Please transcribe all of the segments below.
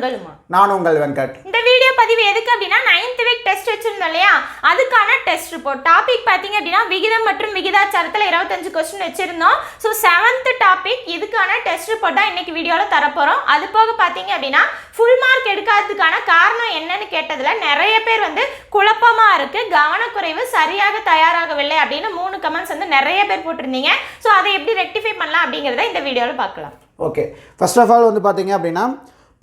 உங்களுமா? நான் உங்கள் வெங்கட். இந்த வீடியோ பதிவு எதுக்கு அப்படின்னா நைன்த் வீக் டெஸ்ட் வச்சிருந்தோம் இல்லையா? அதுக்கான டெஸ்ட் ரிப்போர்ட் டாபிக் பார்த்தீங்க அப்படின்னா விகிதம் மற்றும் விகிதாச்சாரத்தில் இருபத்தஞ்சு கொஸ்டின் வச்சிருந்தோம். ஸோ செவன்த் டாபிக் இதுக்கான டெஸ்ட் ரிப்போர்ட் தான் இன்னைக்கு வீடியோவில் தரப்போகிறோம் அது போக பார்த்தீங்க அப்படின்னா ஃபுல் மார்க் எடுக்காததுக்கான காரணம் என்னன்னு கேட்டதில் நிறைய பேர் வந்து குழப்பமாக இருக்குது கவனக்குறைவு சரியாக தயாராகவில்லை அப்படின்னு மூணு கமெண்ட்ஸ் வந்து நிறைய பேர் போட்டிருந்தீங்க. ஸோ அதை எப்படி ரெக்டிஃபை பண்ணலாம் அப்படிங்கிறத இந்த வீடியோவில் பார்க்கலாம். ஓகே ஃபர்ஸ்ட் ஆஃப் ஆல் வந்து பார்த்தீங்க அப்படின்னா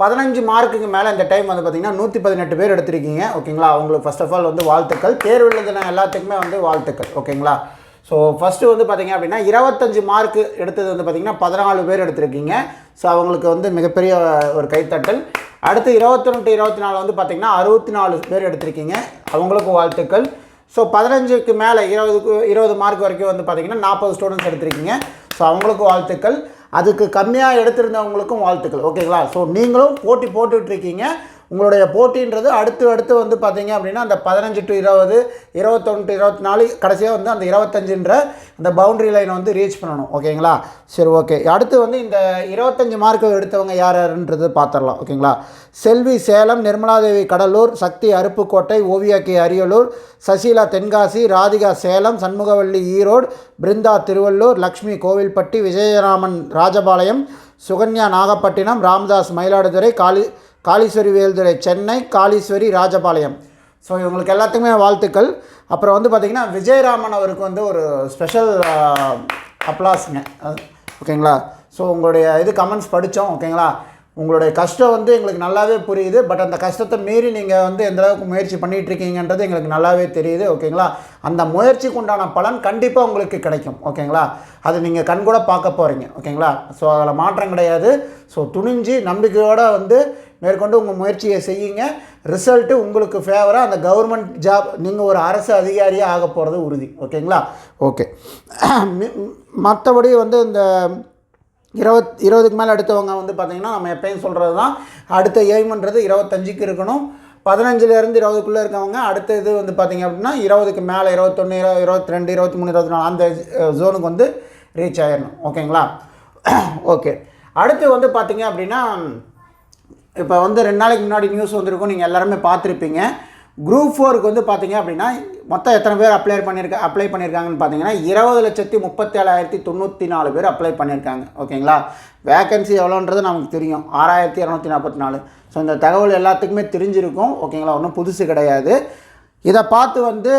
பதினஞ்சு மார்க்குக்கு மேலே இந்த டைம் வந்து பார்த்தீங்கன்னா நூற்றி பதினெட்டு பேர் எடுத்திருக்கீங்க. ஓகேங்களா அவங்களுக்கு ஃபர்ஸ்ட் ஆஃப் ஆல் வந்து வாழ்த்துக்கள். தேர்வு எழுதின எல்லாத்துக்குமே வந்து வாழ்த்துக்கள். ஓகேங்களா ஸோ ஃபஸ்ட்டு வந்து பார்த்தீங்க அப்படின்னா இருபத்தஞ்சு மார்க்கு எடுத்தது வந்து பார்த்தீங்கன்னா பதினாலு பேர் எடுத்திருக்கீங்க. ஸோ அவங்களுக்கு வந்து மிகப்பெரிய ஒரு கைத்தட்டல். அடுத்து இருபத்தொன்று இருபத்தி நாலு வந்து பார்த்திங்கன்னா அறுபத்தி நாலு பேர் எடுத்திருக்கீங்க. அவங்களுக்கும் வாழ்த்துக்கள். ஸோ பதினஞ்சுக்கு மேலே இருபதுக்கு இருபது மார்க் வரைக்கும் வந்து பார்த்தீங்கன்னா நாற்பது ஸ்டூடெண்ட்ஸ் எடுத்திருக்கீங்க. ஸோ அவங்களுக்கும் வாழ்த்துக்கள். அதுக்கு கம்மியாக எடுத்திருந்தவங்களுக்கும் வாழ்த்துக்கள். ஓகேங்களா ஸோ நீங்களும் போட்டி போட்டுட்ருக்கீங்க உங்களுடைய போட்டின்றது அடுத்து அடுத்து வந்து பார்த்தீங்க அப்படின்னா அந்த பதினஞ்சு டு இருபது இருபத்தொன்று இருபத்தி நாலு கடைசியாக வந்து அந்த இருபத்தஞ்சுன்ற அந்த பவுண்டரி லைனை வந்து ரீச் பண்ணணும். ஓகேங்களா? சரி ஓகே அடுத்து வந்து இந்த இருபத்தஞ்சு மார்க் எடுத்தவங்க யார் யாருன்றது பார்த்துடலாம் ஓகேங்களா? செல்வி சேலம் நிர்மலாதேவி கடலூர் சக்தி அருப்புக்கோட்டை ஓவியா கே அரியலூர் சசிலா தென்காசி ராதிகா சேலம் சண்முகவல்லி ஈரோடு பிருந்தா திருவள்ளூர் லக்ஷ்மி கோவில்பட்டி விஜயராமன் ராஜபாளையம் சுகன்யா நாகப்பட்டினம் ராமதாஸ் மயிலாடுதுறை காளி காளீஸ்வரி வேல்துறை சென்னை காளீஸ்வரி ராஜபாளையம். ஸோ இவங்களுக்கு எல்லாத்துக்குமே வாழ்த்துக்கள். அப்புறம் வந்து பார்த்திங்கன்னா விஜயராமன் அவருக்கு வந்து ஒரு ஸ்பெஷல் அப்ளாஸுங்க. ஓகேங்களா? ஸோ உங்களுடைய இது கமெண்ட்ஸ் படித்தோம் ஓகேங்களா? உங்களுடைய கஷ்டம் வந்து எங்களுக்கு நல்லாவே புரியுது. பட் அந்த கஷ்டத்தை மீறி நீங்கள் வந்து எந்த அளவுக்கு முயற்சி பண்ணிட்டு இருக்கீங்கன்றது எங்களுக்கு நல்லாவே தெரியுது ஓகேங்களா? அந்த முயற்சிக்கு உண்டான பலன் கண்டிப்பாக உங்களுக்கு கிடைக்கும் ஓகேங்களா? அது நீங்கள் கண்கூட பார்க்க போகிறீங்க ஓகேங்களா? ஸோ அதில் மாற்றம் கிடையாது. ஸோ துணிஞ்சு நம்பிக்கையோடு வந்து மேற்கொண்டு உங்கள் முயற்சியை செய்யுங்க. ரிசல்ட்டு உங்களுக்கு ஃபேவராக அந்த கவர்மெண்ட் ஜாப் நீங்கள் ஒரு அரசு அதிகாரியாக ஆக போகிறது உறுதி. ஓகேங்களா? ஓகே. மற்றபடி வந்து இந்த இருபத் இருபதுக்கு மேலே அடுத்தவங்க வந்து பார்த்திங்கன்னா நம்ம எப்பயும் சொல்கிறது தான் அடுத்த எய்ம்ன்றது இருபத்தஞ்சுக்கு இருக்கணும். பதினஞ்சுலேருந்து இருபதுக்குள்ளே இருக்கவங்க அடுத்த இது வந்து பார்த்திங்க அப்படின்னா இருபதுக்கு மேலே இருபத்தொன்று இருபது இருபத்தி ரெண்டு இருபத்தி மூணு இருபத்தி நாலு அந்த ஜோனுக்கு வந்து ரீச் ஆயிடணும் ஓகேங்களா? ஓகே. அடுத்து வந்து பார்த்திங்க அப்படின்னா இப்போ வந்து ரெண்டு நாளைக்கு முன்னாடி நியூஸ் வந்திருக்கும் நீங்கள் எல்லாருமே பார்த்துருப்பீங்க. குரூப் ஃபோருக்கு வந்து பார்த்தீங்க அப்படின்னா மொத்தம் எத்தனை பேர் அப்ளை பண்ணியிருக்க அப்ளை பண்ணியிருக்காங்கன்னு பார்த்தீங்கன்னா இருபது லட்சத்தி முப்பத்தேழாயிரத்தி தொண்ணூற்றி நாலு பேர் அப்ளை பண்ணியிருக்காங்க ஓகேங்களா? வேகன்சி எவ்வளோன்றது நமக்கு தெரியும். ஆறாயிரத்தி இரநூத்தி நாற்பத்தி நாலு ஸோ இந்த தகவல் எல்லாத்துக்குமே தெரிஞ்சிருக்கும். ஓகேங்களா? ஒன்றும் புதுசு கிடையாது. இதை பார்த்து வந்து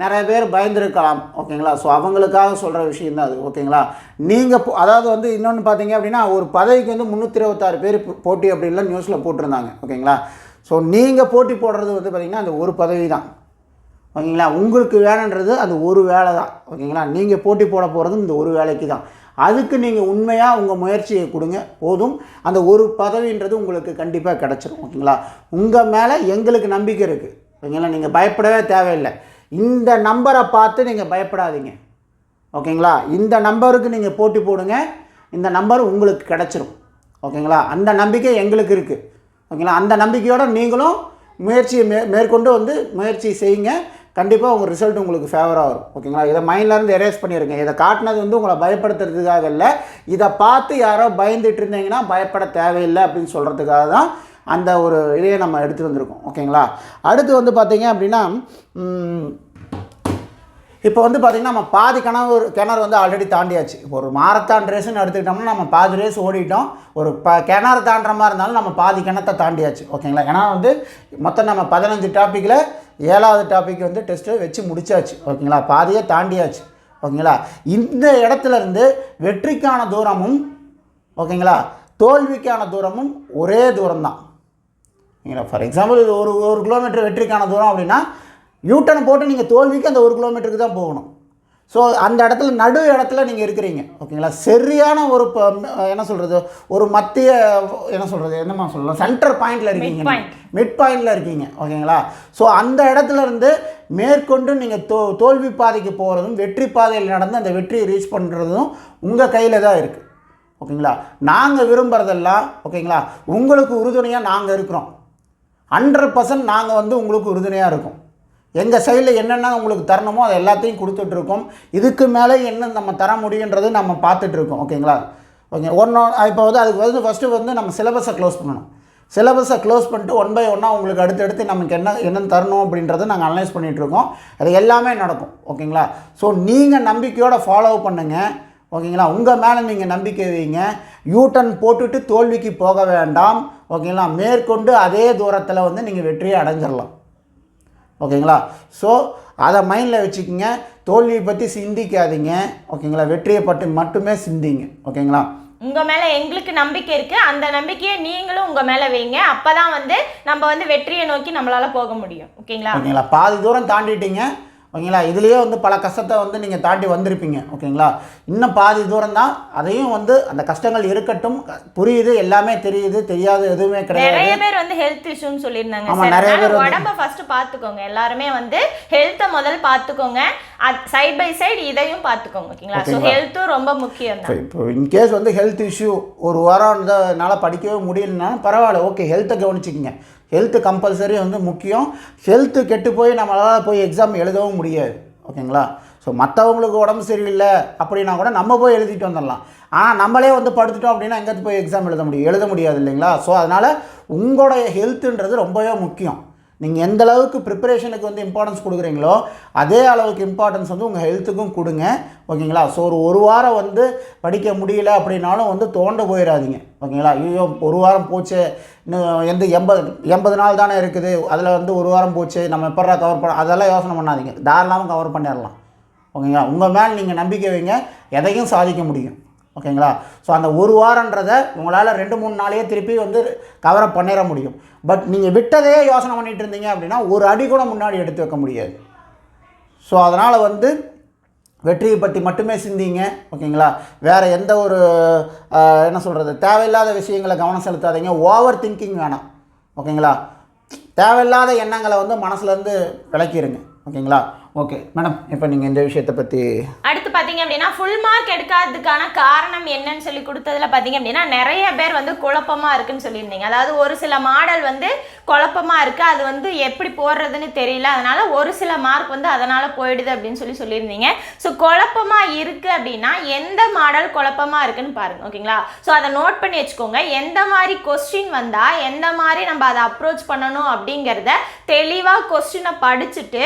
நிறைய பேர் பயந்துருக்கலாம் ஓகேங்களா? ஸோ அவங்களுக்காக சொல்கிற விஷயம் தான் அது ஓகேங்களா? நீங்கள் அதாவது வந்து இன்னொன்று பார்த்தீங்க அப்படின்னா ஒரு பதவிக்கு வந்து முந்நூற்றி இருபத்தாறு பேர் போட்டி அப்படின்லாம் நியூஸில் போட்டிருந்தாங்க ஓகேங்களா? ஸோ நீங்கள் போட்டி போடுறது வந்து பார்த்திங்கன்னா அந்த ஒரு பதவி தான் ஓகேங்களா? உங்களுக்கு வேணுன்றது அந்த ஒரு வேலை தான் ஓகேங்களா? நீங்கள் போட்டி போட போகிறதும் இந்த ஒரு வேலைக்கு தான். அதுக்கு நீங்கள் உண்மையாக உங்கள் முயற்சியை கொடுங்க போதும். அந்த ஒரு பதவின்றது உங்களுக்கு கண்டிப்பாக கிடச்சிரும் ஓகேங்களா? உங்கள் மேலே எங்களுக்கு நம்பிக்கை இருக்குது ஓகேங்களா? நீங்கள் பயப்படவே தேவையில்லை. இந்த நம்பரை பார்த்து நீங்கள் பயப்படாதீங்க. ஓகேங்களா? இந்த நம்பருக்கு நீங்கள் போட்டி போடுங்க. இந்த நம்பர் உங்களுக்கு கிடச்சிரும். ஓகேங்களா? அந்த நம்பிக்கை எங்களுக்கு இருக்குது ஓகேங்களா? அந்த நம்பிக்கையோடு நீங்களும் முயற்சியை மே மேற்கொண்டு வந்து முயற்சி செய்யுங்க. கண்டிப்பாக உங்கள் ரிசல்ட் உங்களுக்கு ஃபேவராக வரும். ஓகேங்களா? இதை மைண்ட்லேருந்து எரேஸ் பண்ணிடுங்க இதை காட்டினது வந்து உங்களை பயப்படுத்துறதுக்காக இல்லை. இதை பார்த்து யாரோ பயந்துட்டு இருந்தீங்கன்னா பயப்பட தேவையில்லை அப்படின்னு சொல்கிறதுக்காக தான் அந்த ஒரு இதையே நம்ம எடுத்துகிட்டு வந்திருக்கோம். ஓகேங்களா? அடுத்து வந்து பார்த்தீங்க அப்படின்னா இப்போ வந்து பார்த்திங்கன்னா நம்ம பாதி கிணறு கிணறு வந்து ஆல்ரெடி தாண்டியாச்சு. இப்போ ஒரு மாரத்தான் ரேஸ்னு எடுத்துக்கிட்டோம்னா நம்ம பாதி ரேஸ் ஓடிட்டோம். ஒரு ப கிணறு தாண்டுற மாதிரி இருந்தாலும் நம்ம பாதி கிணத்தை தாண்டியாச்சு. ஓகேங்களா? ஏன்னா வந்து மொத்தம் நம்ம பதினஞ்சு டாப்பிக்கில் ஏழாவது டாபிக் வந்து டெஸ்ட்டு வச்சு முடிச்சாச்சு. ஓகேங்களா? பாதியை தாண்டியாச்சு. ஓகேங்களா? இந்த இடத்துல இருந்து வெற்றிக்கான தூரமும் ஓகேங்களா? தோல்விக்கான தூரமும் ஒரே தூரம் தான் ஓகேங்களா ஃபார் எக்ஸாம்பிள் இது ஒரு ஒரு கிலோமீட்டர் வெற்றிக்கான தூரம் அப்படின்னா யூட்டன் போட்டு நீங்கள் தோல்விக்கு அந்த ஒரு கிலோமீட்டருக்கு தான் போகணும். ஸோ அந்த இடத்துல நடு இடத்துல நீங்கள் இருக்கிறீங்க. ஓகேங்களா சரியான ஒரு ப- என்ன சொல்கிறது ஒரு மத்திய என்ன சொல்கிறது என்னமா சொல்லலாம்? சென்டர் பாயிண்டில் இருக்கீங்க. மிட் பாயிண்டில் இருக்கீங்க. ஓகேங்களா ஸோ அந்த இடத்துல இருந்து மேற்கொண்டு நீங்கள் தோ தோல்வி பாதைக்கு போகிறதும் வெற்றி பாதையில் நடந்து அந்த வெற்றியை ரீச் பண்ணுறதும் உங்கள் கையில் தான் இருக்குது ஓகேங்களா நாங்கள் விரும்புகிறதெல்லாம் ஓகேங்களா உங்களுக்கு உறுதுணையாக நாங்கள் இருக்கிறோம். ஹண்ட்ரட் பர்சன்ட் நாங்கள் வந்து உங்களுக்கு உறுதுணையாக இருக்கோம். எங்கள் சைடில் என்னென்ன உங்களுக்கு தரணுமோ அது எல்லாத்தையும் கொடுத்துட்ருக்கோம் இதுக்கு மேலே என்ன நம்ம தர முடியுன்றது நம்ம பார்த்துட்ருக்கோம் ஓகேங்களா ஓகே ஒன்று இப்போ வந்து அதுக்கு வந்து ஃபஸ்ட்டு வந்து நம்ம சிலபஸை க்ளோஸ் பண்ணணும். சிலபஸை க்ளோஸ் பண்ணிட்டு ஒன் பை ஒன்னாக உங்களுக்கு அடுத்தடுத்து நமக்கு என்ன என்னென்னு தரணும் அப்படின்றத நாங்கள் அனலைஸ் பண்ணிகிட்ருக்கோம் அது எல்லாமே நடக்கும். ஓகேங்களா ஸோ நீங்கள் நம்பிக்கையோடு ஃபாலோ பண்ணுங்கள் ஓகேங்களா உங்கள் மேலே நீங்கள் நம்பிக்கை வைங்க. யூட்டன் போட்டுட்டு தோல்விக்கு போக வேண்டாம். ஓகேங்களா? மேற்கொண்டு அதே தூரத்தில் வந்து நீங்கள் வெற்றியை அடைஞ்சிடலாம் ஓகேங்களா? ஸோ அதை மைண்டில் வச்சுக்கோங்க. தோல்வியை பற்றி சிந்திக்காதீங்க. ஓகேங்களா? வெற்றியை பற்றி மட்டுமே சிந்திங்க. ஓகேங்களா? உங்க மேல எங்களுக்கு நம்பிக்கை இருக்கு. அந்த நம்பிக்கையை நீங்களும் உங்க மேல வைங்க. அப்பதான் வந்து நம்ம வந்து வெற்றியை நோக்கி நம்மளால போக முடியும். ஓகேங்களா? ஓகேங்களா? பாதி தூரம் தாண்டிட்டீங்க. ஓகேங்களா? இதுலேயே வந்து பல கஷ்டத்தை வந்து நீங்கள் தாண்டி வந்திருப்பீங்க. ஓகேங்களா? இன்னும் பாதி தூரம் தான் அதையும் வந்து அந்த கஷ்டங்கள் இருக்கட்டும். புரியுது எல்லாமே தெரியுது தெரியாது எதுவுமே கிடையாது. நிறைய பேர் வந்து ஹெல்த் இஷ்யூன்னு சொல்லியிருந்தாங்க ஆமா, சார். நிறைய பேர் உடம்ப ஃபர்ஸ்ட் பாத்துக்கோங்க எல்லாருமே வந்து ஹெல்த்தை முதல் பாத்துக்கோங்க சைட் பை சைடு இதையும் பாத்துக்கோங்க ஓகேங்களா? ஸோ? ஹெல்த்தும் ரொம்ப முக்கியம் இப்போ இன்கேஸ் வந்து ஹெல்த் இஷ்யூ ஒரு வாரம் என்னால் படிக்கவே முடியலனாலும் பரவாயில்ல. ஓகே ஹெல்த்தை கவனிச்சிக்கங்க. ஹெல்த்து கம்பல்சரி வந்து முக்கியம். ஹெல்த்து கெட்டு போய் நம்மளால் போய் எக்ஸாம் எழுதவும் முடியாது. ஓகேங்களா? ஸோ மற்றவங்களுக்கு உடம்பு சரியில்லை அப்படின்னா கூட நம்ம போய் எழுதிட்டு வந்துடலாம். ஆனால் நம்மளே வந்து படுத்துட்டோம் அப்படின்னா எங்கேருந்து போய் எக்ஸாம் எழுத முடியும். எழுத முடியாது இல்லைங்களா? ஸோ அதனால் உங்களோட ஹெல்த்துன்றது ரொம்பவே முக்கியம். நீங்கள் எந்த அளவுக்கு ப்ரிப்பரேஷனுக்கு வந்து இம்பார்ட்டன்ஸ் கொடுக்குறீங்களோ அதே அளவுக்கு இம்பார்ட்டன்ஸ் வந்து உங்கள் ஹெல்த்துக்கும் கொடுங்க. ஓகேங்களா? ஸோ ஒரு ஒரு வாரம் வந்து படிக்க முடியல அப்படின்னாலும் வந்து தோண்ட போயிடாதீங்க. ஓகேங்களா? ஐயோ ஒரு வாரம் போச்சு. இன்னும் எந்த எண்பது எண்பது நாள் தானே இருக்குது. அதில் வந்து ஒரு வாரம் போச்சு. நம்ம எப்படா கவர் பண்ண அதெல்லாம் யோசனை பண்ணாதீங்க. தாராளமாக கவர் பண்ணிடலாம். ஓகேங்களா? உங்கள் மேல் நீங்கள் நம்பிக்கை வைங்க. எதையும் சாதிக்க முடியும். ஓகேங்களா? ஸோ அந்த ஒரு வாரன்றதை உங்களால் ரெண்டு மூணு நாளையே திருப்பி வந்து கவரப் பண்ணிட முடியும். பட் நீங்கள் விட்டதையே யோசனை பண்ணிகிட்டு இருந்தீங்க அப்படின்னா ஒரு அடி கூட முன்னாடி எடுத்து வைக்க முடியாது. ஸோ அதனால் வந்து வெற்றியை பற்றி மட்டுமே சிந்திங்க ஓகேங்களா? வேறு எந்த ஒரு என்ன சொல்கிறது தேவையில்லாத விஷயங்களை கவனம் செலுத்தாதீங்க. ஓவர் திங்கிங் வேணாம் ஓகேங்களா? தேவையில்லாத எண்ணங்களை வந்து மனசுலேருந்து விளக்கிடுங்க ஓகேங்களா? ஓகே மேடம் இப்போ நீங்கள் இந்த விஷயத்தை பற்றி அடுத்து பார்த்தீங்க அப்படின்னா ஃபுல் மார்க் எடுக்காததுக்கான காரணம் என்னன்னு சொல்லி கொடுத்ததுல பார்த்தீங்க அப்படின்னா நிறைய பேர் வந்து குழப்பமா இருக்குன்னு சொல்லியிருந்தீங்க. அதாவது ஒரு சில மாடல் வந்து குழப்பமா இருக்கு. அது வந்து எப்படி போடுறதுன்னு தெரியல. அதனால ஒரு சில மார்க் வந்து அதனால் போயிடுது அப்படின்னு சொல்லி சொல்லியிருந்தீங்க. ஸோ குழப்பமா இருக்கு அப்படின்னா எந்த மாடல் குழப்பமா இருக்குன்னு பாருங்க ஓகேங்களா ஸோ அதை நோட் பண்ணி வச்சுக்கோங்க. எந்த மாதிரி கொஸ்டின் வந்தால் எந்த மாதிரி நம்ம அதை அப்ரோச் பண்ணணும் அப்படிங்கிறத தெளிவாக கொஸ்டினை படிச்சுட்டு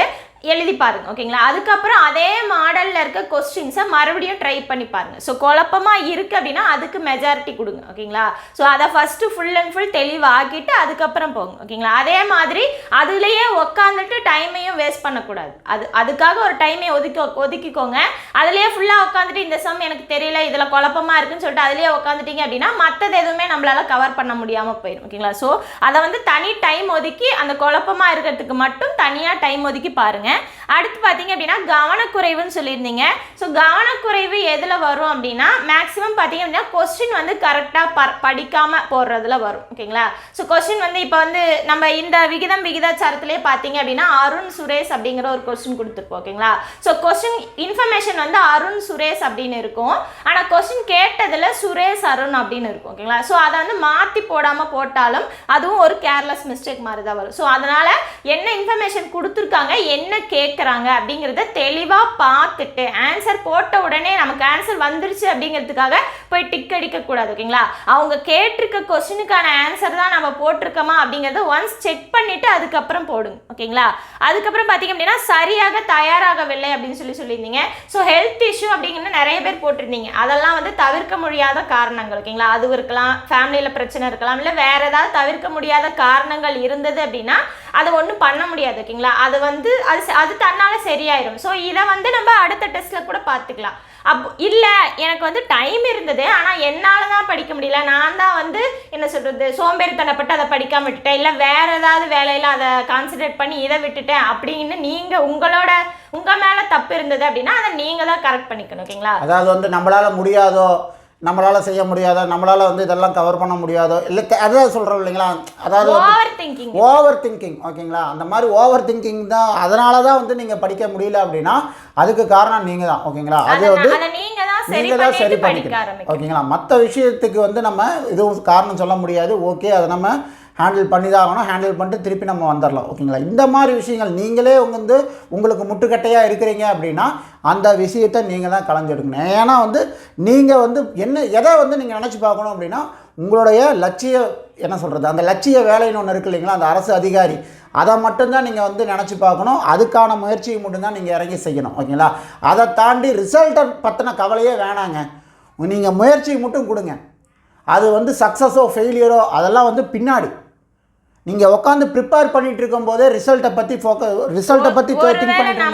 எழுதி பாருங்க ஓகேங்களா? அதுக்கப்புறம் அதே மாடலில் இருக்க கொஸ்டின்ஸை மறுபடியும் ட்ரை பண்ணி பாருங்க. ஸோ குழப்பமாக இருக்குது அப்படின்னா அதுக்கு மெஜாரிட்டி கொடுங்க ஓகேங்களா? ஸோ அதை ஃபஸ்ட்டு ஃபுல் அண்ட் ஃபுல் தெளிவாக்கிட்டு அதுக்கப்புறம் போங்க ஓகேங்களா? அதே மாதிரி அதுலேயே உட்காந்துட்டு டைமையும் வேஸ்ட் பண்ணக்கூடாது. அது அதுக்காக ஒரு டைமை ஒதுக்கி ஒதுக்கிக்கோங்க. அதுலேயே ஃபுல்லாக உட்காந்துட்டு இந்த சம் எனக்கு தெரியல இதில் குழப்பமாக இருக்குன்னு சொல்லிட்டு அதுலேயே உட்காந்துட்டீங்க அப்படின்னா மற்றது எதுவுமே நம்மளால் கவர் பண்ண முடியாமல் போயிடும் ஓகேங்களா? ஸோ அதை வந்து தனி டைம் ஒதுக்கி அந்த குழப்பமாக இருக்கிறதுக்கு மட்டும் தனியாக டைம் ஒதுக்கி பாருங்க அடுத்து பார்த்தீங்க அப்படின்னா கவனக்குறைவுன்னு சொல்லியிருந்தீங்க. ஸோ கவனக்குறைவு எதில் வரும் அப்படின்னா மேக்ஸிமம் பார்த்தீங்க அப்படின்னா கொஸ்டின் வந்து கரெக்டாக ப படிக்காமல் போடுறதுல வரும். ஓகேங்களா? ஸோ கொஸ்டின் வந்து இப்போ வந்து நம்ம இந்த விகிதம் விகிதாச்சாரத்திலே பார்த்தீங்க அப்படின்னா அருண் சுரேஷ் அப்படிங்கிற ஒரு கொஸ்டின் கொடுத்துருப்போம். ஓகேங்களா? ஸோ கொஸ்டின் இன்ஃபர்மேஷன் வந்து அருண் சுரேஷ் அப்படின்னு இருக்கும். ஆனால் கொஸ்டின் கேட்டதில் சுரேஷ் அருண் அப்படின்னு இருக்கும். ஓகேங்களா? ஸோ அதை வந்து மாற்றி போடாமல் போட்டாலும் அதுவும் ஒரு கேர்லெஸ் மிஸ்டேக் மாதிரி தான் வரும். ஸோ அதனால் என்ன இன்ஃபர்மேஷன் கொடுத்துருக்காங்க என்ன கேட்குறாங்க அப்படிங்கிறத தெளிவாக பார்த்துட்டு ஆன்சர் போட்ட உடனே நமக்கு ஆன்சர் வந்துருச்சு அப்படிங்கிறதுக்காக போய் டிக் அடிக்கக்கூடாது ஓகேங்களா? அவங்க கேட்டிருக்க கொஸ்டினுக்கான ஆன்சர் தான் நம்ம போட்டிருக்கோமா அப்படிங்கிறத ஒன்ஸ் செக் பண்ணிவிட்டு அதுக்கப்புறம் போடுங்க ஓகேங்களா? அதுக்கப்புறம் பார்த்தீங்க அப்படின்னா சரியாக தயாராகவில்லை அப்படின்னு சொல்லி சொல்லியிருந்தீங்க. ஸோ ஹெல்த் இஷ்யூ அப்படிங்கிறது நிறைய பேர் போட்டிருந்தீங்க. அதெல்லாம் வந்து தவிர்க்க முடியாத காரணங்கள் ஓகேங்களா? அது இருக்கலாம் ஃபேமிலியில் பிரச்சனை இருக்கலாம் இல்லை வேற ஏதாவது தவிர்க்க முடியாத காரணங்கள் இருந்தது அப்படின்னா அதை ஒன்றும் பண்ண முடியாது ஓகேங்களா? அது வந்து அது அது தன்னால சரியாயிடும் ஸோ இதை வந்து நம்ம அடுத்த டெஸ்ட்டில் கூட பார்த்துக்கலாம் அப்போ இல்லை எனக்கு வந்து டைம் இருந்தது. ஆனால் என்னால் தான் படிக்க முடியல. நான் தான் வந்து என்ன சொல்கிறது சோம்பேறித்தனப்பட்டு அதை படிக்காம விட்டுட்டேன். இல்லை வேறு ஏதாவது வேலையில் அதை கான்சென்ட்ரேட் பண்ணி இதை விட்டுட்டேன் அப்படின்னு நீங்கள் உங்களோட உங்கள் மேலே தப்பு இருந்தது அப்படின்னா அதை நீங்கள் தான் கரெக்ட் பண்ணிக்கணும் ஓகேங்களா? அதாவது வந்து நம்மளால் முடியாதோ நம்மளால் செய்ய முடியாதோ நம்மளால் வந்து இதெல்லாம் கவர் பண்ண முடியாதோ இல்லை அதான் சொல்கிறோம் இல்லைங்களா? அதாவது ஓவர் திங்கிங் ஓகேங்களா அந்த மாதிரி ஓவர் திங்கிங் தான் அதனால தான் வந்து நீங்கள் படிக்க முடியல அப்படின்னா அதுக்கு காரணம் நீங்கள் தான் ஓகேங்களா அது வந்து அதை நீங்க தான் சரி நீங்கள் தான் சரி பண்ணிக்கணும் ஓகேங்களா மற்ற விஷயத்துக்கு வந்து நம்ம எதுவும் காரணம் சொல்ல முடியாது ஓகே அதை நம்ம ஹேண்டில் பண்ணி தான் ஆகணும் ஹேண்டில் பண்ணிட்டு திருப்பி நம்ம வந்துடலாம் ஓகேங்களா? இந்த மாதிரி விஷயங்கள் நீங்களே வந்து உங்களுக்கு முட்டுக்கட்டையாக இருக்கிறீங்க அப்படின்னா அந்த விஷயத்தை நீங்கள் தான் கலைஞ்செடுக்கணும் ஏன்னா வந்து நீங்கள் வந்து என்ன எதை வந்து நீங்கள் நினச்சி பார்க்கணும் அப்படின்னா உங்களுடைய லட்சிய என்ன சொல்கிறது அந்த லட்சிய வேலைன்னு ஒன்று இருக்கு இல்லைங்களா? அந்த அரசு அதிகாரி. அதை மட்டும்தான் நீங்கள் வந்து நினச்சி பார்க்கணும். அதுக்கான முயற்சியை மட்டும்தான் நீங்கள் இறங்கி செய்யணும். ஓகேங்களா? அதை தாண்டி ரிசல்ட்டை பற்றின கவலையே வேணாங்க. நீங்கள் முயற்சியை மட்டும் கொடுங்க. அது வந்து சக்ஸஸோ ஃபெயிலியரோ அதெல்லாம் வந்து பின்னாடி. நீங்கள் உட்காந்து ப்ரிப்பேர் பண்ணிட்டு இருக்கும்போதே ரிசல்ட்டை பற்றி ஃபோக்கஸ் ரிசல்ட்டை பற்றி திங்க் பண்ணிட்டு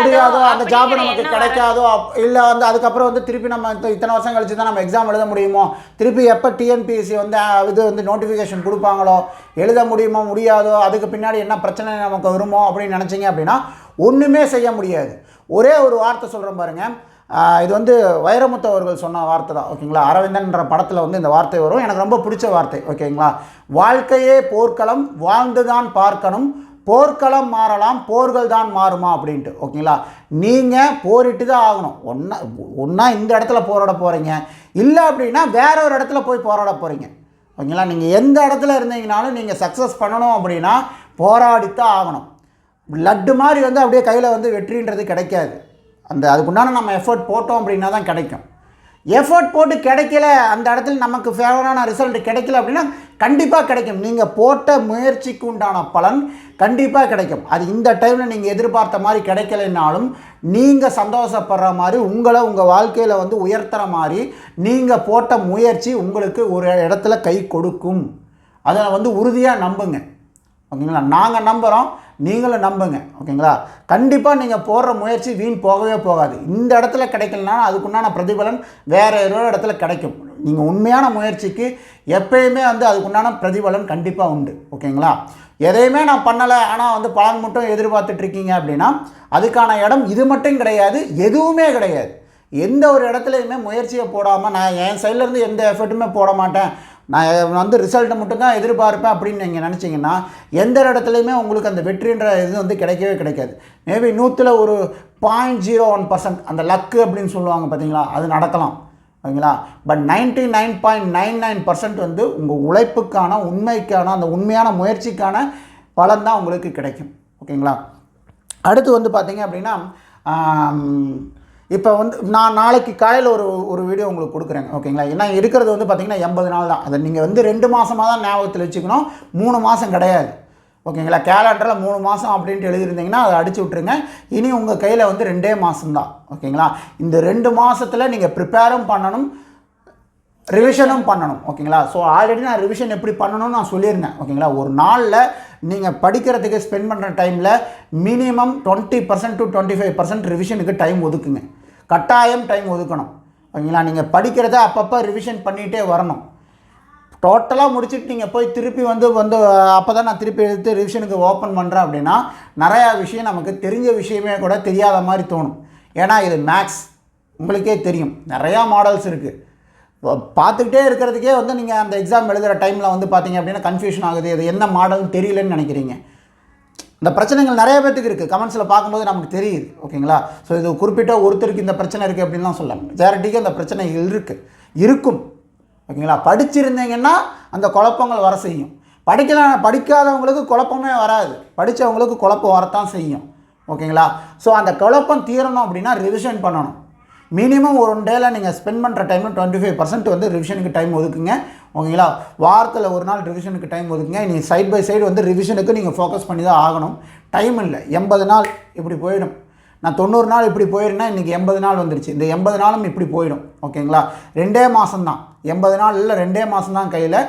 முடியாதோ அந்த ஜாப் நமக்கு கிடைக்காதோ இல்லை வந்து அதுக்கப்புறம் வந்து திருப்பி நம்ம இத்தனை வருஷம் கழிச்சு தான் நம்ம எக்ஸாம் எழுத முடியுமோ? திருப்பி எப்போ டிஎன்பிஎஸ்சி வந்து இது வந்து நோட்டிஃபிகேஷன் கொடுப்பாங்களோ? எழுத முடியுமோ முடியாதோ? அதுக்கு பின்னாடி என்ன பிரச்சனை நமக்கு வருமோ அப்படின்னு நினச்சிங்க அப்படின்னா ஒன்றுமே செய்ய முடியாது. ஒரே ஒரு வார்த்தை சொல்கிறேன் பாருங்க. ஆஹ், இது வந்து வைரமுத்து அவர்கள் சொன்ன வார்த்தை தான் ஓகேங்களா? அரவிந்தன்ற படத்தில் வந்து இந்த வார்த்தை வரும். எனக்கு ரொம்ப பிடிச்ச வார்த்தை ஓகேங்களா? வாழ்க்கையே போர்க்களம் வாழ்ந்துதான் பார்க்கணும். போர்க்களம் மாறலாம் போர்கள் தான் மாறுமா அப்படின்ட்டு ஓகேங்களா? நீங்கள் போரிட்டு தான் ஆகணும். ஒன்றா ஒன்றா இந்த இடத்துல போராட போகிறீங்க இல்லை அப்படின்னா வேற ஒரு இடத்துல போய் போராட போகிறீங்க ஓகேங்களா? நீங்கள் எந்த இடத்துல இருந்தீங்கனாலும் நீங்கள் சக்ஸஸ் பண்ணணும் அப்படின்னா போராடித்தான் ஆகணும். லட்டு மாதிரி வந்து அப்படியே கையில் வந்து வெற்றின்றது கிடைக்காது. அந்த அதுக்குண்டான நம்ம எஃபர்ட் போட்டோம் அப்படின்னா தான் கிடைக்கும். எஃபர்ட் போட்டு கிடைக்கல அந்த இடத்துல நமக்கு ஃபேவரான ரிசல்ட் கிடைக்கல அப்படின்னா கண்டிப்பாக கிடைக்கும். நீங்கள் போட்ட முயற்சிக்கு உண்டான பலன் கண்டிப்பாக கிடைக்கும். அது இந்த டைமில் நீங்கள் எதிர்பார்த்த மாதிரி கிடைக்கலைனாலும் நீங்கள் சந்தோஷப்படுற மாதிரி உங்களை உங்கள் வாழ்க்கையில் வந்து உயர்த்துற மாதிரி நீங்கள் போட்ட முயற்சி உங்களுக்கு ஒரு இடத்துல கை கொடுக்கும். அதை வந்து உறுதியாக நம்புங்க. ஓகேங்களா? நாங்கள் நம்புகிறோம் நீங்களும் நம்புங்க ஓகேங்களா? கண்டிப்பாக நீங்கள் போடுற முயற்சி வீண் போகவே போகாது. இந்த இடத்துல கிடைக்கலனா அதுக்குண்டான பிரதிபலன் வேறு ஏதோ இடத்துல கிடைக்கும். நீங்கள் உண்மையான முயற்சிக்கு எப்பயுமே வந்து அதுக்குண்டான பிரதிபலன் கண்டிப்பாக உண்டு ஓகேங்களா? எதையுமே நான் பண்ணலை ஆனால் வந்து பலன் மட்டும் எதிர்பார்த்துட்ருக்கீங்க அப்படின்னா அதுக்கான இடம் இது மட்டும் கிடையாது எதுவுமே கிடையாது. எந்த ஒரு இடத்துலையுமே முயற்சியை போடாமல் நான் என் சைட்லேருந்து எந்த எஃபர்ட்டுமே போட மாட்டேன். நான் வந்து ரிசல்ட்டை மட்டும்தான் எதிர்பார்ப்பேன் அப்படின்னு நீங்கள் நினச்சிங்கன்னா எந்த இடத்துலையுமே உங்களுக்கு அந்த வெற்றின்ற இது வந்து கிடைக்கவே கிடைக்காது. மேபி நூற்றில் ஒரு பாயிண்ட் ஜீரோ ஒன் பர்சன்ட் அந்த லக்கு அப்படின்னு சொல்லுவாங்க பார்த்தீங்களா அது நடக்கலாம். ஓகேங்களா? But ninety nine point nine nine percent வந்து உங்கள் உழைப்புக்கான உண்மைக்கான அந்த உண்மையான முயற்சிக்கான பலன் தான் உங்களுக்கு கிடைக்கும். ஓகேங்களா? அடுத்து வந்து பார்த்தீங்க அப்படின்னா இப்போ வந்து நான் நாளைக்கு காலையில் ஒரு ஒரு வீடியோ உங்களுக்கு கொடுக்குறேங்க ஓகேங்களா? ஏன்னா இருக்கிறது வந்து பார்த்திங்கன்னா எண்பது நாள் தான். அதை நீங்கள் வந்து ரெண்டு மாதமாக தான் ஞாபகத்தில் வச்சுக்கணும். மூணு மாதம் கிடையாது. ஓகேங்களா? கேலண்டரில் மூணு மாதம் அப்படின்ட்டு எழுதியிருந்தீங்கன்னா அதை அடிச்சு விட்ருங்க இனி உங்கள் கையில் வந்து ரெண்டே மாதம்தான் ஓகேங்களா? இந்த ரெண்டு மாதத்தில் நீங்கள் ப்ரிப்பேரும் பண்ணணும் ரிவிஷனும் பண்ணணும் ஓகேங்களா? ஸோ ஆல்ரெடி நான் ரிவிஷன் எப்படி பண்ணணும்னு நான் சொல்லியிருந்தேன் ஓகேங்களா? ஒரு நாளில் நீங்கள் படிக்கிறதுக்கு ஸ்பெண்ட் பண்ணுற டைமில் minimum twenty percent to twenty five percent ரிவிஷனுக்கு time ஒதுக்குங்க. கட்டாயம் டைம் ஒதுக்கணும். ஓகேங்களா? நீங்கள் படிக்கிறத அப்பப்போ ரிவிஷன் பண்ணிகிட்டே வரணும். டோட்டலாக முடிச்சுட்டு நீங்கள் போய் திருப்பி வந்து வந்து அப்போ தான் நான் திருப்பி எடுத்து ரிவிஷனுக்கு ஓப்பன் பண்ணுறேன் அப்படின்னா நிறையா விஷயம் நமக்கு தெரிஞ்ச விஷயமே கூட தெரியாத மாதிரி தோணும். ஏன்னா இது மேக்ஸ் உங்களுக்கே தெரியும். நிறையா மாடல்ஸ் இருக்குது பார்த்துக்கிட்டே இருக்கிறதுக்கே வந்து நீங்கள் அந்த எக்ஸாம் எழுதுகிற டைமில் வந்து பார்த்தீங்க அப்படின்னா கன்ஃபியூஷன் ஆகுது. இது என்ன மாடல்னு தெரியலன்னு நினைக்கிறீங்க. இந்த பிரச்சனைகள் நிறைய பேத்துக்கு இருக்குது கமெண்ட்ஸில் பார்க்கும்போது நமக்கு தெரியுது. ஓகேங்களா? ஸோ இது குறிப்பிட்ட ஒருத்தருக்கு இந்த பிரச்சனை இருக்குது அப்படின்லாம் சொல்லலாம். மெஜாரிட்டிக்கு அந்த பிரச்சனைகள் இருக்குது இருக்கும். ஓகேங்களா? படிச்சிருந்தீங்கன்னா அந்த குழப்பங்கள் வர செய்யும். படிக்கலாம் படிக்காதவங்களுக்கு குழப்பமே வராது. படித்தவங்களுக்கு குழப்பம் வரத்தான் செய்யும். ஓகேங்களா? ஸோ அந்த குழப்பம் தீரணும் அப்படின்னா ரிவிஷன் பண்ணணும். மினிமம் ஒரு டேயில் நீங்கள் ஸ்பெண்ட் பண்ணுற டைமில் டுவெண்ட்டி ஃபைவ் பர்சன்ட் வந்து ரிவிஷனுக்கு டைம் ஒதுக்குங்க. ஓகேங்களா? வாரத்தில் ஒரு நாள் ரிவிஷனுக்கு டைம் ஒதுக்குங்க. நீ சைட் பை சைடு வந்து ரிவிஷனுக்கு நீங்கள் ஃபோக்கஸ் பண்ணி தான் ஆகணும். டைம் இல்லை. எண்பது நாள் இப்படி போயிடும். நான் தொண்ணூறு நாள் இப்படி போயிருந்தேன் இன்றைக்கி எண்பது நாள் வந்துருச்சு. இந்த எண்பது நாளும் இப்படி போயிடும். ஓகேங்களா? ரெண்டே மாதம்தான் எண்பது நாள் இல்லை ரெண்டே மாதம் தான் கையில்.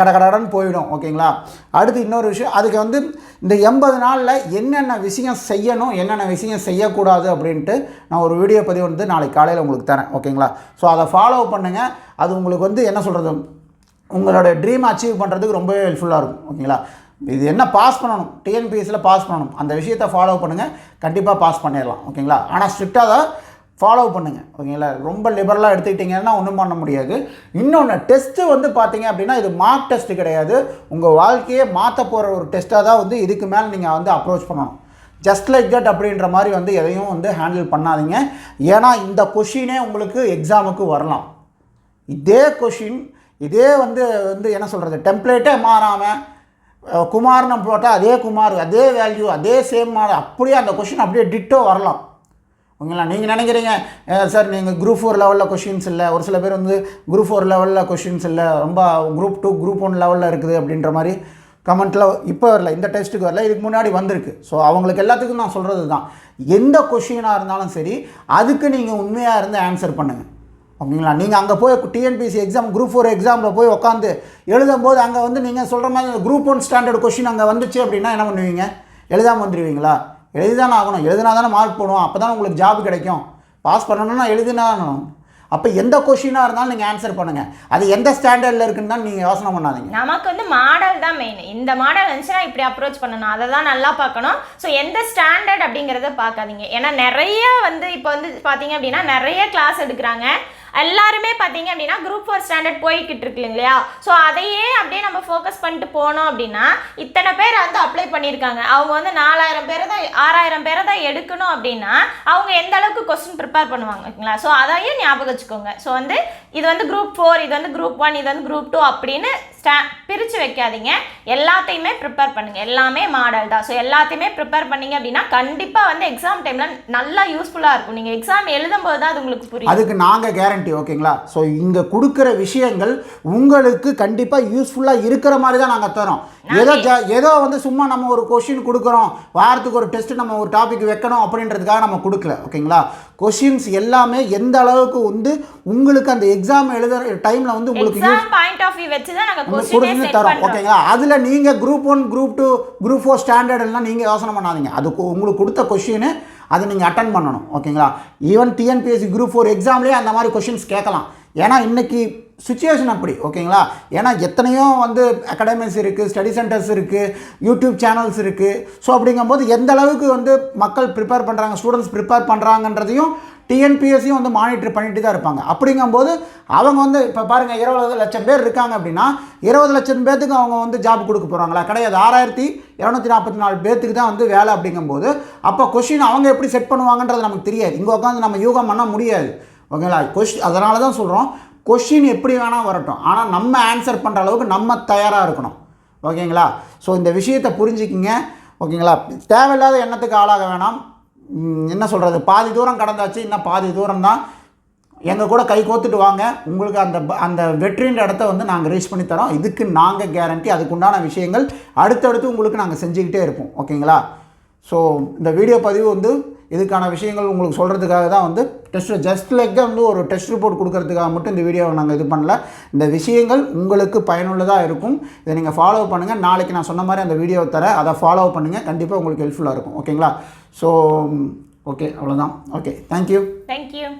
டக்கடகடன்னு போயிடும் ஓகேங்களா? அடுத்து இன்னொரு விஷயம் அதுக்கு வந்து இந்த எண்பது நாளில் என்னென்ன விஷயம் செய்யணும் என்னென்ன விஷயம் செய்யக்கூடாது அப்படின்ட்டு நான் ஒரு வீடியோ பதிவு வந்து நாளைக்கு காலையில் உங்களுக்கு தரேன் ஓகேங்களா? ஸோ அதை ஃபாலோ பண்ணுங்கள் அது உங்களுக்கு வந்து என்ன சொல்கிறது உங்களோட ட்ரீம் அச்சீவ் பண்ணுறதுக்கு ரொம்பவே ஹெல்ப்ஃபுல்லாக இருக்கும் ஓகேங்களா? இது என்ன பாஸ் பண்ணணும்? டிஎன்பிஎஸ்சியில் பாஸ் பண்ணணும். அந்த விஷயத்தை ஃபாலோ பண்ணுங்கள் கண்டிப்பாக பாஸ் பண்ணிடலாம் ஓகேங்களா? ஆனால் ஸ்ட்ரிக்டாக தான் ஃபாலோ பண்ணுங்கள் ஓகேங்களா? ரொம்ப லிபரலாக எடுத்துக்கிட்டிங்கன்னா ஒன்றும் பண்ண முடியாது. இன்னொன்று டெஸ்ட்டு வந்து பார்த்தீங்க அப்படின்னா இது மார்க் டெஸ்ட்டு கிடையாது. உங்கள் வாழ்க்கையை மாற்ற போகிற ஒரு டெஸ்ட்டாக தான் வந்து இதுக்கு மேலே நீங்கள் வந்து அப்ரோச் பண்ணணும். ஜஸ்ட் லைக் தட் அப்படின்ற மாதிரி வந்து எதையும் வந்து ஹேண்டில் பண்ணாதீங்க. ஏன்னா இந்த கொஷினே உங்களுக்கு எக்ஸாமுக்கு வரலாம். இதே கொஷின் இதே வந்து வந்து என்ன சொல்கிறது டெம்ப்ளேட்டே மாறாமல் குமார்னு போட்டால் அதே குமார் அதே வேல்யூ அதே சேம் மாடல் அப்படியே அந்த கொஷின் அப்படியே டிட்டோ வரலாம். ஓகேங்களா? நீங்கள் நினைக்கிறீங்க சார் நீங்கள் குரூப் ஃபோர் லெவலில் கொஷின்ஸ் இல்லை ஒரு சில பேர் வந்து குரூப் ஃபோர் லெவலில் கொஷின்ஸ் இல்லை ரொம்ப குரூப் டூ குரூப் ஒன் லெவலில் இருக்குது அப்படின்ற மாதிரி கமெண்ட்டில் இப்போ வரல இந்த டெஸ்ட்டுக்கு வரல இதுக்கு முன்னாடி வந்திருக்கு. ஸோ அவங்களுக்கு எல்லாத்துக்கும் நான் சொல்கிறது தான். எந்த கொஷினாக இருந்தாலும் சரி அதுக்கு நீங்கள் உண்மையாக இருந்து ஆன்சர் பண்ணுங்கள் ஓகேங்களா? நீங்கள் அங்கே போய் டிஎன்பிசி எக்ஸாம் குரூப் ஃபோர் எக்ஸாமில் போய் உட்காந்து எழுதும்போது அங்கே வந்து நீங்கள் சொல்கிற மாதிரி குரூப் ஒன் ஸ்டாண்டர்ட் கொஷின் அங்கே வந்துச்சு அப்படின்னா என்ன பண்ணுவீங்க? எழுதாமல் வந்துடுவீங்களா எழுதிதானே ஆகணும் எழுதினா தானே மார்க் போடுவோம் அப்போ தான் உங்களுக்கு ஜாப் கிடைக்கும். பாஸ் பண்ணணும்னா எழுதினா ஆகணும் அப்போ எந்த கொஷினாக இருந்தாலும் நீங்கள் ஆன்சர் பண்ணுங்கள் அது எந்த ஸ்டாண்டர்டில் இருக்குன்னு தான் நீங்கள் யோசனை பண்ணாதீங்க. நமக்கு வந்து மாடல் தான் மெயின் இந்த மாடல் இருந்துச்சுன்னா இப்படி அப்ரோச் பண்ணணும். அதை தான் நல்லா பார்க்கணும். ஸோ எந்த ஸ்டாண்டர்ட் அப்படிங்கிறத பார்க்காதீங்க. ஏன்னா நிறைய வந்து இப்போ வந்து பார்த்தீங்க அப்படின்னா நிறைய கிளாஸ் எடுக்கிறாங்க. எல்லாருமே பார்த்தீங்க அப்படின்னா குரூப் ஃபோர் ஸ்டாண்டர்ட் போய்கிட்டு இருக்கு இல்லையா ஸோ அதையே அப்படியே நம்ம ஃபோக்கஸ் பண்ணிட்டு போனோம் அப்படின்னா இத்தனை பேர் வந்து அப்ளை பண்ணியிருக்காங்க. அவங்க வந்து நாலாயிரம் பேரை தான் ஆறாயிரம் பேரை தான் எடுக்கணும் அப்படின்னா அவங்க எந்த அளவுக்கு கொஸ்டின் ப்ரிப்பேர் பண்ணுவாங்க ஓகேங்களா ஸோ அதையும் ஞாபகம் வச்சுக்கோங்க. ஸோ வந்து இது வந்து குரூப் ஃபோர் இது வந்து குரூப் ஒன் இது வந்து குரூப் டூ அப்படின்னு ஸ்டா பிரித்து வைக்காதீங்க. எல்லாத்தையுமே ப்ரிப்பேர் பண்ணுங்க. எல்லாமே மாடல் தான். ஸோ எல்லாத்தையுமே ப்ரிப்பேர் பண்ணீங்க அப்படின்னா கண்டிப்பாக வந்து எக்ஸாம் டைமில் நல்லா யூஸ்ஃபுல்லாக இருக்கும். நீங்கள் எக்ஸாம் எழுதும்போது தான் அது உங்களுக்கு புரியும். அதுக்கு நாங்கள் கேரண்டி ஓகேங்களா? ஸோ இங்கே கொடுக்குற விஷயங்கள் உங்களுக்கு கண்டிப்பாக யூஸ்ஃபுல்லாக இருக்கிற மாதிரி தான் நாங்கள் தரோம் ஏதோ ஜ ஏதோ வந்து சும்மா நம்ம ஒரு கொஷின் கொடுக்குறோம். வாரத்துக்கு ஒரு டெஸ்ட் நம்ம ஒரு டாபிக் வைக்கணும் அப்படின்றதுக்காக நம்ம கொடுக்கல ஓகேங்களா? கொஷின்ஸ் எல்லாமே எந்த அளவுக்கு வந்து உங்களுக்கு அந்த எக்ஸாம் எழுதுற டைமில் வந்து உங்களுக்கு பாயிண்ட் ஆஃப் வியூ வச்சு தான் நாங்கள் செட் தரோம் ஓகேங்களா அதில் நீங்கள் group one group two group four ஸ்டாண்டர்ட்லாம் நீங்கள் யோசனை பண்ணாதீங்க. அது உங்களுக்கு கொடுத்த கொஷின் அதை நீங்கள் அட்டன் பண்ணணும் ஓகேங்களா ஈவன் டிஎன்பிஎஸ்சி குரூப் ஃபோர் எக்ஸாம்லேயே அந்த மாதிரி கொஷின்ஸ் கேட்கலாம். ஏன்னா இன்னைக்கு சுச்சுவேஷன் அப்படி ஓகேங்களா ஏன்னா எத்தனையோ வந்து அகாடமிஸ் இருக்குது ஸ்டடி சென்டர்ஸ் இருக்குது யூடியூப் சேனல்ஸ் இருக்குது ஸோ அப்படிங்கும்போது எந்த அளவுக்கு வந்து மக்கள் ப்ரிப்பேர் பண்ணுறாங்க ஸ்டூடெண்ட்ஸ் ப்ரிப்பேர் பண்ணுறாங்கன்றதையும் டிஎன்பிஎஸ்சியும் வந்து மானிட்டர் பண்ணிட்டு தான் இருப்பாங்க. அப்படிங்கும்போது அவங்க வந்து இப்போ பாருங்கள் இருபது லட்சம் பேர் இருக்காங்க அப்படின்னா இருபது லட்சம் பேர்த்துக்கு அவங்க வந்து ஜாப் கொடுக்க போகிறாங்களா கிடையாது. ஆறாயிரத்தி இரநூத்தி நாற்பத்தி நாலு பேர்த்துக்கு தான் வந்து வேலை அப்படிங்கும்போது அப்போ கொஷின் அவங்க எப்படி செட் பண்ணுவாங்கன்றது நமக்கு தெரியாது. இங்கே உட்காந்து நம்ம யூகம் பண்ண முடியாது. ஓகேங்களா? கொஷின் அதனால தான் சொல்கிறோம் கொஷின் எப்படி வேணால் வரட்டும். ஆனால் நம்ம ஆன்சர் பண்ணுற அளவுக்கு நம்ம தயாராக இருக்கணும். ஓகேங்களா? ஸோ இந்த விஷயத்தை புரிஞ்சுக்கிங்க. ஓகேங்களா? தேவையில்லாத எண்ணத்துக்கு ஆளாக வேணாம். என்ன சொல்கிறது பாதி தூரம் கடந்தாச்சு இன்னும் பாதி தூரம் தான் எங்கள் கூட கை கோத்துட்டு வாங்க. உங்களுக்கு அந்த ப- அந்த வெற்றின்ற இடத்த வந்து நாங்கள் ரீச் பண்ணி தரோம். இதுக்கு நாங்கள் கேரண்டி அதுக்குண்டான விஷயங்கள் அடுத்தடுத்து உங்களுக்கு நாங்கள் செஞ்சுக்கிட்டே இருப்போம். ஓகேங்களா ஸோ இந்த வீடியோ பதிவு வந்து இதுக்கான விஷயங்கள் உங்களுக்கு சொல்கிறதுக்காக தான் வந்து டெஸ்ட் ஜஸ்ட் லைக் வந்து ஒரு டெஸ்ட் ரிப்போர்ட் கொடுக்கறதுக்காக மட்டும் இந்த வீடியோவை நாங்கள் இது பண்ணல. இந்த விஷயங்கள் உங்களுக்கு பயனுள்ளதாக இருக்கும். இதை நீங்கள் ஃபாலோ பண்ணுங்கள் நாளைக்கு நான் சொன்ன மாதிரி அந்த வீடியோவை தரேன். அதை ஃபாலோ பண்ணுங்கள் கண்டிப்பாக உங்களுக்கு ஹெல்ப்ஃபுல்லாக இருக்கும். ஓகேங்களா ஸோ ஓகே அவ்வளோதான் okay thank you thank you